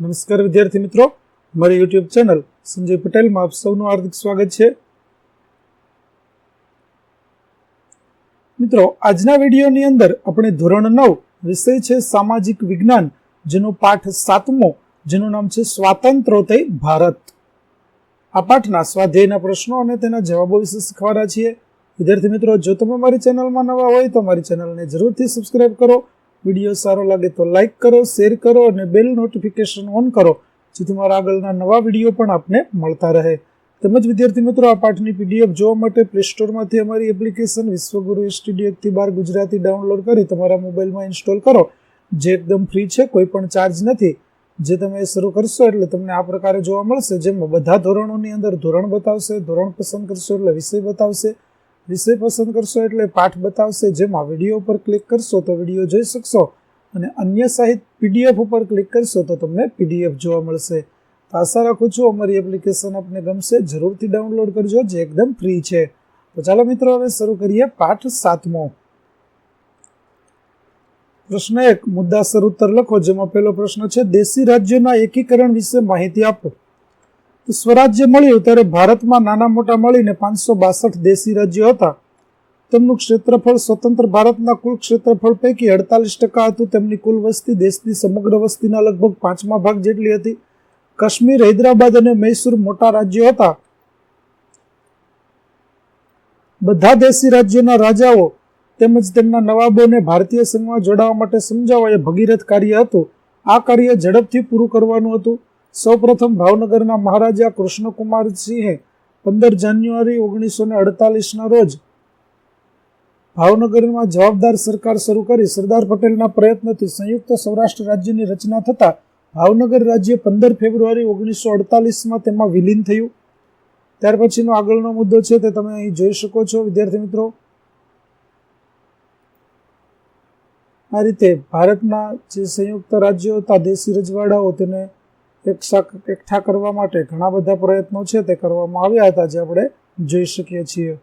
નમસ્કાર વિદ્યાર્થી મિત્રો. મારી યુટ્યુબ ચેનલ સંજય પટેલમાં આપ સૌનું હાર્દિક સ્વાગત છે. મિત્રો, આજના વિડીયોની અંદર આપણે ધોરણ નવ વિષય છે સામાજિક વિજ્ઞાન, જેનો પાઠ સાતમો, જેનું નામ છે સ્વાતંત્રોતય ભારત. આ પાઠના સ્વાધ્યાયના પ્રશ્નો અને તેના જવાબો વિશે શીખવાના છીએ. વિદ્યાર્થી મિત્રો, જો તમે મારી ચેનલમાં નવા હોય તો મારી ચેનલને જરૂરથી સબસ્ક્રાઇબ કરો. વીડિયો સારો લાગે તો લાઇક કરો શેર કરો અને બેલ નોટિફિકેશન ઓન કરો, જેથી મારા આગળના નવા વીડિયો પણ આપને મળતા રહે. તેમજ વિદ્યાર્થી મિત્રો, આ પાઠની પીડીએફ જોવા માટે પ્લે સ્ટોરમાંથી અમારી એપ્લિકેશન વિશ્વગુરુ સ્ટુડિયો એકથી બાર ગુજરાતી ડાઉનલોડ કરી તમારા મોબાઈલમાં ઇન્સ્ટોલ કરો. જે એકદમ ફ્રી છે, કોઈ પણ ચાર્જ નથી. જે તમે શરૂ કરશો એટલે તમને આ પ્રકારે જોવા મળશે, જેમાં બધા ધોરણોની અંદર ધોરણ બતાવશે, ધોરણ પસંદ કરશો એટલે વિષય બતાવશે વિષય પસંદ કરશો એટલે પાઠ બતાવશે. જેમાં વીડિયો ઉપર ક્લિક કરશો તો વીડિયો જોઈ શકશો. અને અન્ય સાહિત પીડીએફ ઉપર ક્લિક કરશો તો તમને પીડીએફ જોવા મળશે. તો આશા રાખું છું અમારી એપ્લિકેશન આપને ગમશે. જરૂરથી ડાઉનલોડ કરજો, જે એકદમ ફ્રી છે. તો ચાલો મિત્રો, હવે શરૂ કરીએ પાઠ સાતમો. પ્રશ્ન એક મુદ્દાસર ઉત્તર લખો. જેમાં પહેલો પ્રશ્ન છે, દેશી રાજ્યોના એકીકરણ વિશે માહિતી આપો. સ્વરાજ્ય મળ્યું ત્યારે ભારતમાં નાના મોટા મળીને પાંચસો બાસઠ દેશી રાજ્યો હતા. તેમનું ક્ષેત્રફળ સ્વતંત્ર ભારતના કુલ ક્ષેત્રફળ પૈકી અડતાલીસ ટકા હતું. તેમની કુલ વસ્તી દેશની સમગ્ર વસ્તીના લગભગ પાંચમા ભાગ જેટલી હતી. કાશ્મીર, હૈદરાબાદ અને મૈસૂર મોટા રાજ્યો હતા. બધા દેશી રાજ્યોના રાજાઓ તેમજ તેમના નવાબોને ભારતીય સંઘમાં જોડાવા માટે સમજાવવા એ ભગીરથ કાર્ય હતું. આ કાર્ય ઝડપથી પૂરું કરવાનું હતું. સૌપ્રથમ ભાવનગરના મહારાજા કૃષ્ણકુમારસિંહે પંદર જાન્યુઆરી ઓગણીસો ને અડતાલીસના રોજ ભાવનગરમાં જવાબદાર સરકાર શરૂ કરી સરદાર પટેલના પ્રયત્નથી સંયુક્ત સૌરાષ્ટ્ર રાજ્યની રચના થતાં ભાવનગર રાજ્ય પંદર ફેબ્રુઆરી ઓગણીસો અડતાલીસમાં તેમાં વિલીન થયું. ત્યાર પછીનો આગળનો મુદ્દો છે તે તમે અહીં જોઈ શકો છો, વિદ્યાર્થી મિત્રો. આ રીતે ભારતના જે સંયુક્ત રાજ્યો હતા, દેશી રજવાડાઓ, તેને એકઠા કરવા માટે ઘણા બધા પ્રયત્નો છે તે કરવામાં આવ્યા હતા જે આપણે જોઈ શકીએ છીએ.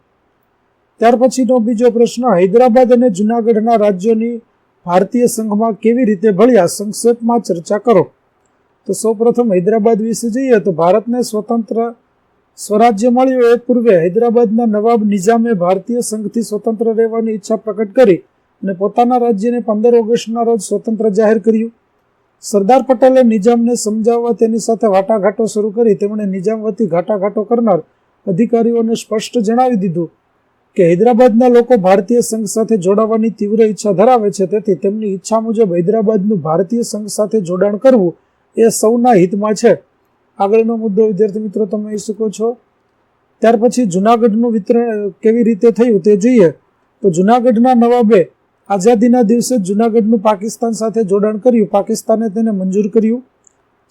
ત્યાર પછીનો બીજો પ્રશ્ન, હૈદરાબાદ અને જુનાગઢના રાજ્યોની ભારતીય સંઘમાં કેવી રીતે ભળ્યા? સંક્ષેપમાં ચર્ચા કરો. તો સૌપ્રથમ હૈદરાબાદ વિશે જઈએ તો ભારતને સ્વતંત્ર સ્વરાજ્ય મળ્યું. એ પૂર્વે હૈદરાબાદના નવાબ નિઝામે ભારતીય સંઘથી સ્વતંત્ર રહેવાની ઈચ્છા પ્રકટ કરી અને પોતાના રાજ્યને પંદર ઓગસ્ટના રોજ સ્વતંત્ર જાહેર કર્યું. સરદાર પટેલે નિજામને સમજાવવા તેની સાથે વાટાઘાટો શરૂ કરી. તેમણે નિજામ વતી ઘાટાઘાટો કરનાર અધિકારીઓને સ્પષ્ટ જણાવી દીધું કે હૈદરાબાદના લોકો ભારતીય સંઘ સાથે જોડાવાની તીવ્ર ઈચ્છા ધરાવે છે. તેથી તેમની ઈચ્છા મુજબ હૈદરાબાદનું ભારતીય સંઘ સાથે જોડાણ કરવું એ સૌના હિતમાં છે. આગળનો મુદ્દો, વિદ્યાર્થી મિત્રો, તમે જોઈ શકો છો. ત્યાર પછી જુનાગઢનું વિતરણ કેવી રીતે થયું તે જોઈએ. તો જુનાગઢના નવાબે આઝાદીના દિવસે જુનાગઢનું પાકિસ્તાન સાથે જોડાણ કર્યું. પાકિસ્તાને તેને મંજૂર કર્યું.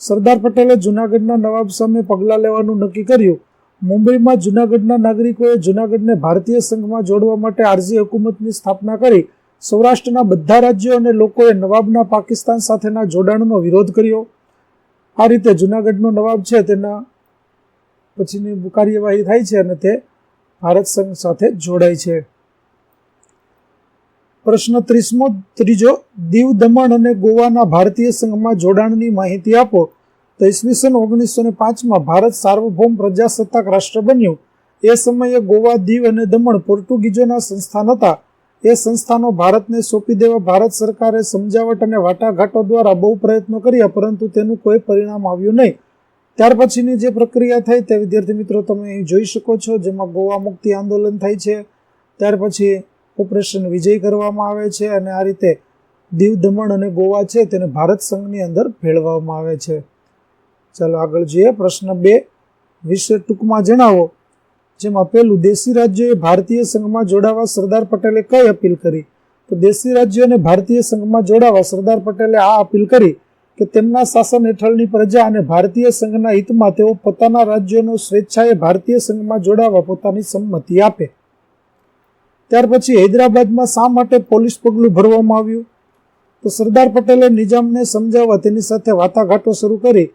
સરદાર પટેલે જુનાગઢના નવાબ સામે પગલાં લેવાનું નક્કી કર્યું. મુંબઈમાં જુનાગઢના નાગરિકોએ જુનાગઢને ભારતીય સંઘમાં જોડવા માટે આરજી હુકુમતની સ્થાપના કરી. સૌરાષ્ટ્રના બધા રાજ્યો અને લોકોએ નવાબના પાકિસ્તાન સાથેના જોડાણનો વિરોધ કર્યો. આ રીતે જુનાગઢનો નવાબ છે તેના પછીની કાર્યવાહી થાય છે અને તે ભારત સંઘ સાથે જોડાય છે. પ્રશ્ન ત્રીસમો, ત્રીજો, દીવ દમણ અને ગોવાના ભારતીય સંઘમાં જોડાણની માહિતી આપો. તો ઈસવીસન ઓગણીસો ને પાંચમાં ભારત સાર્વભૌમ પ્રજાસત્તાક રાષ્ટ્ર બન્યું. એ સમયે ગોવા, દીવ અને દમણ પોર્ટુગીઝોના સંસ્થાન હતા. એ સંસ્થાનો ભારતને સોંપી દેવા ભારત સરકારે સમજાવટ અને વાટાઘાટો દ્વારા બહુ પ્રયત્નો કર્યા, પરંતુ તેનું કોઈ પરિણામ આવ્યું નહીં. ત્યાર પછીની જે પ્રક્રિયા થઈ તે વિદ્યાર્થી મિત્રો તમે અહીં જોઈ શકો છો, જેમાં ગોવા મુક્તિ આંદોલન થાય છે. ત્યાર પછી ઓપરેશન વિજય કરવામાં આવે છે અને આ રીતે દીવ દમણ અને ગોવા છે તેને ભારત સંઘની અંદર ભેળવવામાં આવે છે. ચાલો આગળ જોઈએ. પ્રશ્ન બે વિશે ટૂંકમાં જણાવો. જેમાં પહેલું દેશી રાજ્યોએ ભારતીય સંઘમાં જોડાવા સરદાર પટેલે કઈ અપીલ કરી? તો દેશી રાજ્યોને ભારતીય સંઘમાં જોડાવા સરદાર પટેલે આ અપીલ કરી કે તેમના શાસન હેઠળની પ્રજા અને ભારતીય સંઘના હિતમાં તેઓ પોતાના રાજ્યોનો સ્વેચ્છાએ ભારતીય સંઘમાં જોડાવા પોતાની સંમતિ આપે. ત્યાર પછી હૈદરાબાદમાં શા માટે પોલીસ પગલું ભરવામાં આવ્યું? તો સરદાર પટેલે નિજામને સમજાવવા તેની સાથે વાટાઘાટો શરૂ કરી.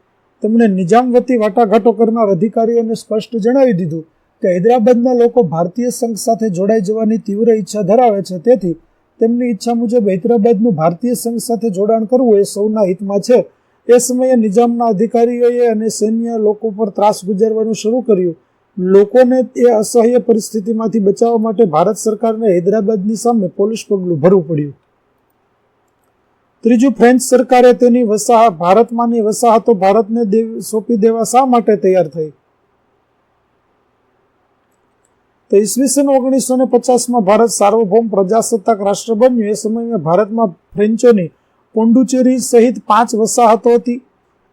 તેમણે નિજામ વતી વાટાઘાટો કરનાર અધિકારીઓને સ્પષ્ટ જણાવી દીધું કે હૈદરાબાદના લોકો ભારતીય સંઘ સાથે જોડાઈ જવાની તીવ્ર ઈચ્છા ધરાવે છે. તેથી તેમની ઈચ્છા મુજબ હૈદરાબાદનું ભારતીય સંઘ સાથે જોડાણ કરવું એ સૌના હિતમાં છે. એ સમયે નિજામના અધિકારીઓએ અને સૈન્ય લોકો પર ત્રાસ ગુજારવાનું શરૂ કર્યું. લોકોને એ અસહ્ય પરિસ્થિતિમાંથી બચાવવા માટે ભારત સરકારને હૈદરાબાદની સામે પોલીસ પગલું ભરવું પડ્યું. ત્રીજું, ફ્રેન્ચ સરકારે તેની વસાહત ભારતમાંની વસાહતો ભારતને સોંપી દેવા શા માટે તૈયાર થઈ? તો ઈસવીસન ઓગણીસો ને પચાસમાં ભારત સાર્વભૌમ પ્રજાસત્તાક રાષ્ટ્ર બન્યું. એ સમયમાં ભારતમાં ફ્રેન્ચોની પોંડુચેરી સહિત પાંચ વસાહતો હતી.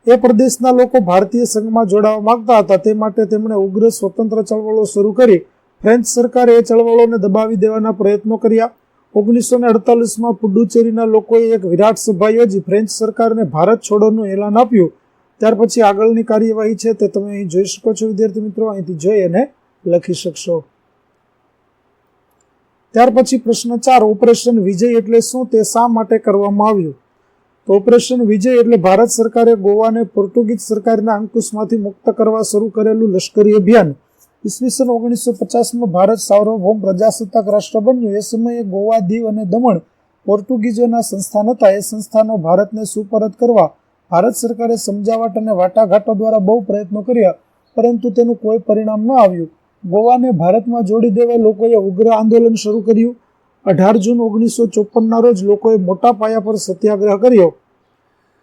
એ પ્રદેશના લોકો ભારતીય સંઘમાં જોડાવા માંગતા હતા. તે માટે તેમણે ઉગ્ર સ્વતંત્ર ચળવળો શરૂ કરી. ફ્રેન્ચ સરકારે એ ચળવળોને દબાવી દેવાના પ્રયત્નો કર્યા. ઓગણીસો ને અડતાલીસમાં પુડુચેરીના લોકોએ એક વિરાટ સભા યોજી. ફ્રેન્ચ સરકારને ભારત છોડોનું એલાન આપ્યું. ત્યાર પછી આગળની કાર્યવાહી છે તે તમે અહીં જોઈ શકો છો, વિદ્યાર્થી મિત્રો. અહીંથી જોઈ અને લખી શકશો. ત્યાર પછી પ્રશ્ન ચાર, ઓપરેશન વિજય એટલે શું? તે શા માટે કરવામાં આવ્યું? તો ઓપરેશન વિજય એટલે ભારત સરકારે ગોવાને પોર્ટુગીઝ સરકારના અંકુશમાંથી મુક્ત કરવા શરૂ કરેલું લશ્કરી અભિયાન. ઈસવીસન ઓગણીસો પચાસમાં ભારત સાર્વભૌમ પ્રજાસત્તાક રાષ્ટ્ર બન્યું. એ સમયે ગોવા દીવ અને દમણ પોર્ટુગીઝોના સંસ્થાન હતા. એ સંસ્થાનો ભારતને સુપરત કરવા ભારત સરકારે સમજાવટ અને વાટાઘાટો દ્વારા બહુ પ્રયત્નો કર્યા, પરંતુ તેનું કોઈ પરિણામ ન આવ્યું. ગોવાને ભારતમાં જોડી દેવા લોકોએ ઉગ્ર આંદોલન શરૂ કર્યું. અઢાર જૂન ઓગણીસો ચોપનના રોજ લોકોએ મોટા પાયા પર સત્યાગ્રહ કર્યો.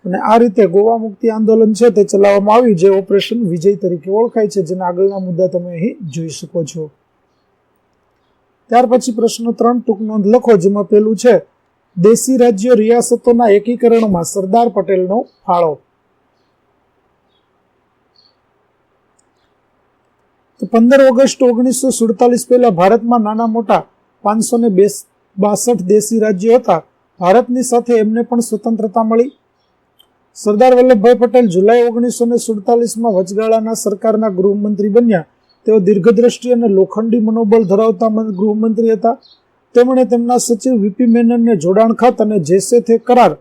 અને આ રીતે ગોવા મુક્તિ આંદોલન છે તે ચલાવવામાં આવ્યું, જે ઓપરેશન વિજય તરીકે ઓળખાય છે, જેના આગળના મુદ્દા તમે અહીં જોઈ શકો છો. ત્યાર પછી પ્રશ્ન ત્રણ ટૂંક નોંધ લખો, જેમાં પેલું છે, દેશી રાજ્યો રિયાસતોના એકીકરણમાં સરદાર પટેલનો ફાળો. પંદર ઓગસ્ટ ઓગણીસો સુડતાલીસ પહેલા ભારતમાં નાના મોટા પાંચસો ને બાસઠ દેશી રાજ્યો હતા. ભારતની સાથે એમને પણ સ્વતંત્રતા મળી. સરદાર વલ્લભભાઈ પટેલ જુલાઈ ઓગણીસો ને સુડતાલીસમાં વચગાળાના સરકારના ગૃહમંત્રી બન્યા. તેઓ દીર્ઘદ્રષ્ટિ અને લોખંડી મનોબળ ધરાવતા ગૃહમંત્રી હતા. તેમણે તેમના સચિવ વીપી મેનનને જોડાણ ખાત અને જેસે થે કરાર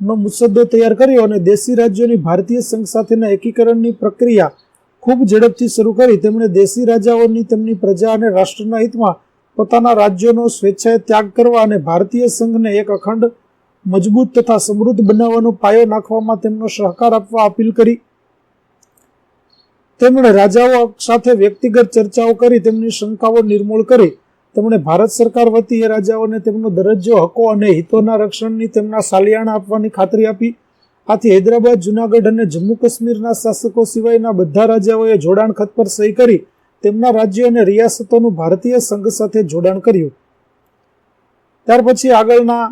નો મુસદ્દો તૈયાર કર્યો અને દેશી રાજ્યોની ભારતીય સંઘ સાથેના એકીકરણની પ્રક્રિયા ખૂબ ઝડપથી શરૂ કરી. તેમણે દેશી રાજાઓની તેમની પ્રજા અને રાષ્ટ્રના હિતમાં પોતાના રાજ્યોનો સ્વેચ્છાએ ત્યાગ કરવા અને ભારતીય સંઘને એક અખંડ, મજબૂત તથા સમૃદ્ધ બનાવવાનો પાયો નાખવામાં તેમનો સહકાર આપવા અપીલ કરી. તેમણે રાજાઓ સાથે વ્યક્તિગત ચર્ચાઓ કરી, તેમની શંકાઓ નિર્મૂળ કરી. તેમણે ભારત સરકાર વતી એ રાજાઓને તેમનો દરજ્જો, હકો અને હિતોના રક્ષણની તેમના સાલિયાણા આપવાની ખાતરી આપી. આથી હૈદરાબાદ, જુનાગઢ અને જમ્મુ કાશ્મીરના શાસકો સિવાયના બધા રાજાઓએ જોડાણ ખત પર સહી કરી. તેમના રાજ્યો અને રિયાસતોનું ભારતીય સંઘ સાથે જોડાણ કર્યું. ત્યાર પછી આગળના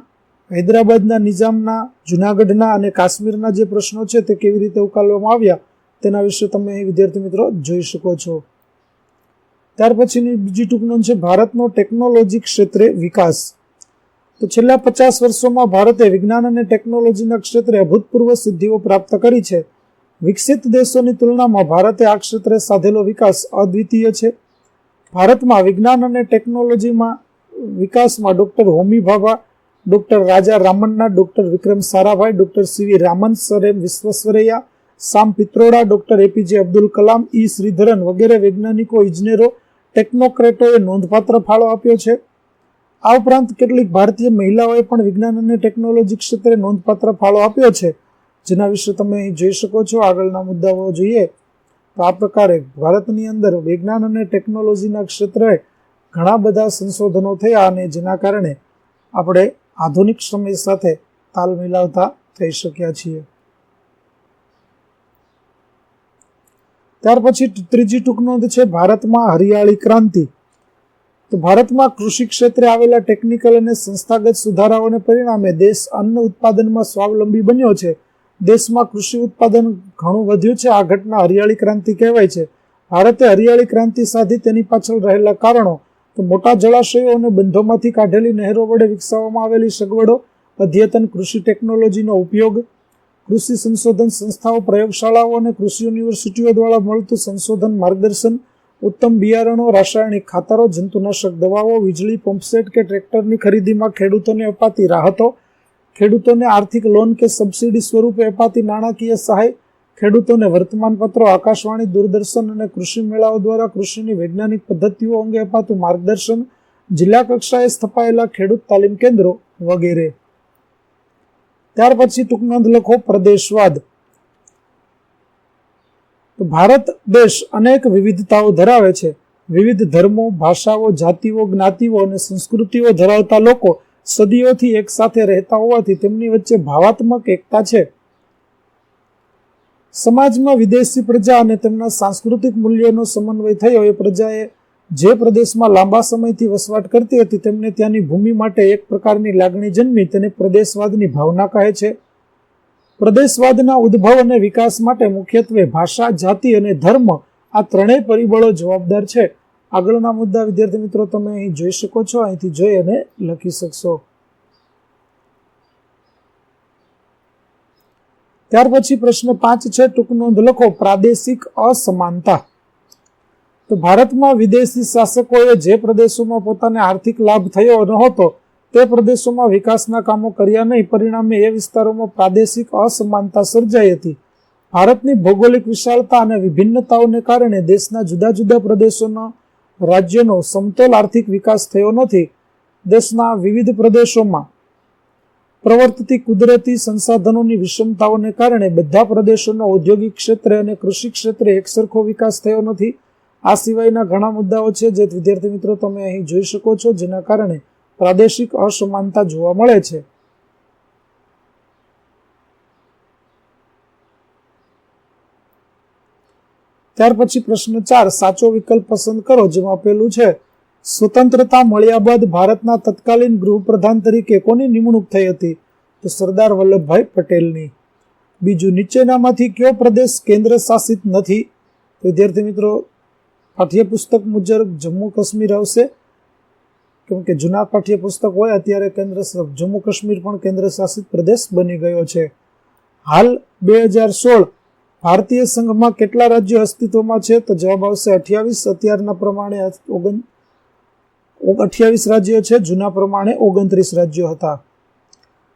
હૈદરાબાદના, નિઝામના, જુનાગઢના અને કાશ્મીરના જે પ્રશ્નો છે તે કેવી રીતે ઉકાલવામાં આવ્યા તેના વિશે તમે વિદ્યાર્થી મિત્રો જોઈ શકો છો. ત્યાર પછીની બીજી ટૂંક નોંધ છે ભારતનો ટેકનોલોજી ક્ષેત્રે વિકાસ. તો છેલ્લા પચાસ વર્ષોમાં ભારતે વિજ્ઞાન અને ટેકનોલોજીના ક્ષેત્રે અભૂતપૂર્વ સિદ્ધિઓ પ્રાપ્ત કરી છે. વિકસિત દેશોની તુલનામાં ભારતે આ ક્ષેત્રે સાધેલો વિકાસ અદ્વિતીય છે. ભારતમાં વિજ્ઞાન અને ટેકનોલોજીમાં વિકાસમાં doctor Homi Bhabha, doctor Raja Ramanna, doctor Vikram Sarabhai, doctor C V Raman sir M Visvesvaraya, Sam Pitroda, doctor APJ Abdul Kalam, E Sreedharan વગેરે વૈજ્ઞાનિકો, ઇજનેરો, ટેકનોક્રેટોએ નોંધપાત્ર ફાળો આપ્યો છે. આ ઉપરાંત કેટલીક ભારતીય મહિલાઓએ પણ વિજ્ઞાન અને ટેકનોલોજી ક્ષેત્રે નોંધપાત્ર ફાળો આપ્યો છે. જેના વિશે તમે જોઈ શકો છો. આગળના મુદ્દાઓ જોઈએ. તો આ પ્રકારે ભારતની અંદર વિજ્ઞાન અને ટેકનોલોજીના ક્ષેત્રે ઘણા બધા સંશોધનો થયા અને જેના કારણે આપણે આધુનિક સમય સાથે તાલ મિલાવતા થઈ શક્યા છીએ. ત્યાર પછી ત્રીજી ટૂંક નોંધ છે ભારતમાં હરિયાળી ક્રાંતિ. તો ભારતમાં કૃષિ ક્ષેત્રે આવેલા ટેકનિકલ અને સંસ્થાગત સુધારાઓને પરિણામે દેશ અન્ન ઉત્પાદનમાં સ્વાવલંબી બન્યો છે. દેશમાં કૃષિ ઉત્પાદન ઘણું વધ્યું છે. આ ઘટના હરિયાળી ક્રાંતિ કહેવાય છે. ભારતે હરિયાળી ક્રાંતિ સાધી તેની પાછળ રહેલા કારણો તો મોટા જળાશયો અને બંધોમાંથી કાઢેલી નહેરો વડે વિકસાવવામાં આવેલી સગવડો, અદ્યતન કૃષિ ટેકનોલોજીનો ઉપયોગ, કૃષિ સંશોધન સંસ્થાઓ, પ્રયોગશાળાઓ અને કૃષિ યુનિવર્સિટીઓ દ્વારા મળતું સંશોધન માર્ગદર્શન, ઉત્તમ બિયારણો, રાસાયણિક ખાતરો, જંતુનાશક દવાઓ, વીજળી, પંપસેટ કે ટ્રેક્ટરની ખરીદીમાં ખેડૂતોને અપાતી રાહતો ખેડૂતોને આર્થિક લોન કે સબસિડી સ્વરૂપે અપાતી નાણાકીય સહાય, ખેડૂતોને વર્તમાનપત્રો, આકાશવાણી, દૂરદર્શન અને કૃષિ મેળાઓ દ્વારા કૃષિની વૈજ્ઞાનિક પદ્ધતિઓ અંગે અપાતું માર્ગદર્શન, જિલ્લા કક્ષાએ સ્થપાયેલા ખેડૂત તાલીમ કેન્દ્રો વગેરે. ત્યાર પછી ટૂંક નોંધ લખો, પ્રદેશવાદ. ભારત દેશ અનેક વિવિધતાઓ ધરાવે છે. વિવિધ ધર્મો, ભાષાઓ, જાતિઓ, જ્ઞાતિઓ અને સંસ્કૃતિઓ ધરાવતા લોકો સદીઓથી એક સાથે રહેતા હોવાથી તેમની વચ્ચે ભાવાત્મક એકતા છે. સમાજમાં વિદેશી પ્રજા અને તેમના સાંસ્કૃતિક મૂલ્યોનો સમન્વય થયો. એ પ્રજાએ જે પ્રદેશમાં લાંબા સમયથી વસવાટ કરતી હતી, તેમને ત્યાંની ભૂમિ માટે એક પ્રકારની લાગણી જન્મી. તેને પ્રદેશવાદની ભાવના કહે છે. પ્રદેશવાદના ઉદ્ભવ અને વિકાસ માટે મુખ્યત્વે ભાષા, જાતિ અને ધર્મ આ ત્રણેય પરિબળો જવાબદાર છે. આગળના મુદ્દા, વિદ્યાર્થી મિત્રો, તમે અહીં જોઈ શકો છો. અહીંથી જોઈ અને લખી શકશો. ત્યાર પછી પ્રશ્ન પાંચ છે, ટૂંક નોંધ લખો. પ્રાદેશિક અસમાનતા. તો ભારતમાં વિદેશી શાસકોએ જે પ્રદેશોમાં પોતાને આર્થિક લાભ થયો ન હતો તે પ્રદેશોમાં વિકાસના કામો કર્યા નહીં. પરિણામે એ વિસ્તારોમાં પ્રાદેશિક અસમાનતા સર્જાઈ હતી. ભારતની ભૌગોલિક વિશાળતા અને વિભિન્નતાઓને કારણે દેશના જુદા જુદા પ્રદેશોના રાજ્યનો સમતોલ આર્થિક વિકાસ થયો નથી, દેશના વિવિધ પ્રદેશોમાં પ્રવર્તતી કુદરતી સંસાધનોની વિષમતાઓને કારણે બધા પ્રદેશોનો ઔદ્યોગિક ક્ષેત્રે અને કૃષિ ક્ષેત્રે એકસરખો વિકાસ થયો નથી. આ સિવાયના ઘણા મુદ્દાઓ છે જે વિદ્યાર્થી મિત્રો તમે અહીં જોઈ શકો છો, જેના કારણે પ્રાદેશિક અસમાનતા જોવા મળે છે. ત્યાર પછી પ્રશ્ન ચાર, સાચો વિકલ્પ પસંદ કરો, જેમાં પેલું છે, સ્વતંત્રતા મળ્યા બાદ ભારતના તત્કાલીન ગૃહપ્રધાન તરીકે કોની નિમણૂક થઈ હતી? તો સરદાર વલ્લભભાઈ પટેલની. બીજું, નીચેનામાંથી કયો પ્રદેશ કેન્દ્ર શાસિત નથી વિદ્યાર્થી મિત્રો, પાઠ્યપુસ્તક મુજબ જમ્મુ કાશ્મીર આવશે. કેમ કે જૂના પાઠ્યપુસ્તક હોય, અત્યારે કેન્દ્ર જમ્મુ કાશ્મીર પણ કેન્દ્ર શાસિત પ્રદેશ બની ગયો છે. હાલ, બે હજાર સોળ ભારતીય સંઘમાં કેટલા રાજ્યો અસ્તિત્વમાં છે? તો જવાબ આવશે અઠ્યાવીસ. અત્યારના પ્રમાણે ઓગણ અઠ્યાવીસ રાજ્યો છે. જૂના પ્રમાણે ઓગણત્રીસ રાજ્યો હતા.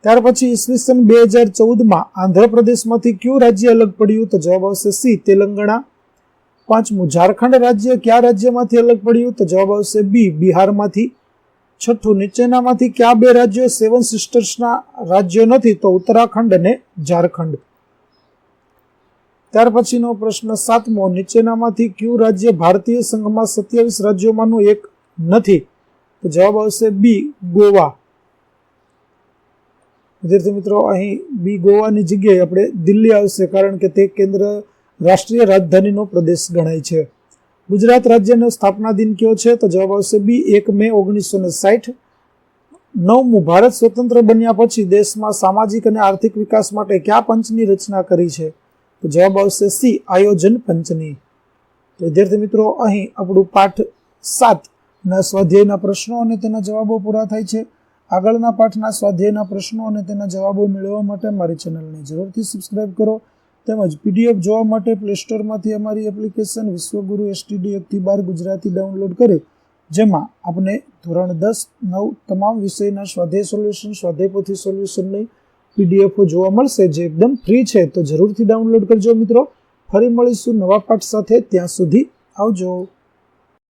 ત્યાર પછી ઈસવીસન બે હજાર ચૌદમાં આંધ્રપ્રદેશમાંથી કયું રાજ્ય અલગ પડ્યું? તો જવાબ આવશે સી, તેલંગાણા. પાંચમું, ઝારખંડ રાજ્ય કયા રાજ્યમાંથી અલગ પડ્યું? તો જવાબ આવશે બી, બિહારમાંથી. છઠ્ઠું, નીચેનામાંથી કયા બે રાજ્યો સેવન સિસ્ટર્સના રાજ્યો નથી? તો ઉત્તરાખંડ અને ઝારખંડ. ત્યાર પછીનો પ્રશ્ન સાતમો, નીચેનામાંથી કયું રાજ્ય ભારતીય સંઘમાં સત્યાવીસ રાજ્યોમાંનું એક નથી? તો જવાબ આવશે બી, ગોવા. વિદ્યાર્થી મિત્રો, અહીં બી, ગોવાની જગ્યાએ આપણે દિલ્હી આવશે કારણ કે તે કેન્દ્ર રાષ્ટ્રીય રાજધાનીનો પ્રદેશ ગણાય છે. ગુજરાત રાજ્યનો સ્થાપના દિન કયો છે? તો જવાબ આવશે બી, એક મે ઓગણીસો ને સાઠ. નવમું, ભારત સ્વતંત્ર બન્યા પછી દેશમાં સામાજિક અને આર્થિક વિકાસ માટે કયા પંચની રચના કરી છે? તો જવાબ આવશે સી, આયોજન પંચની. વિદ્યાર્થી મિત્રો, અહીં આપણું પાઠ સાત ના સ્વાધ્યાયના પ્રશ્નો અને તેના જવાબો પૂરા થાય છે. આગળના પાઠના સ્વાધ્યાયના પ્રશ્નો અને તેના જવાબો મેળવવા માટે મારી ચેનલને જરૂરથી સબસ્ક્રાઇબ કરો. તેમજ પીડીએફ જોવા માટે પ્લે સ્ટોરમાંથી અમારી એપ્લિકેશન વિશ્વગુરુ એસટીડી એકથી બાર ગુજરાતી ડાઉનલોડ કરી, જેમાં આપણે ધોરણ દસ નવ તમામ વિષયના સ્વાધ્યાય સોલ્યુશન સ્વાધ્યાયપોથી સોલ્યુશનની પીડીએફો જોવા મળશે, જે એકદમ ફ્રી છે, તો જરૂરથી ડાઉનલોડ કરજો મિત્રો. ફરી મળીશું નવા પાઠ સાથે. ત્યાં સુધી આવજો.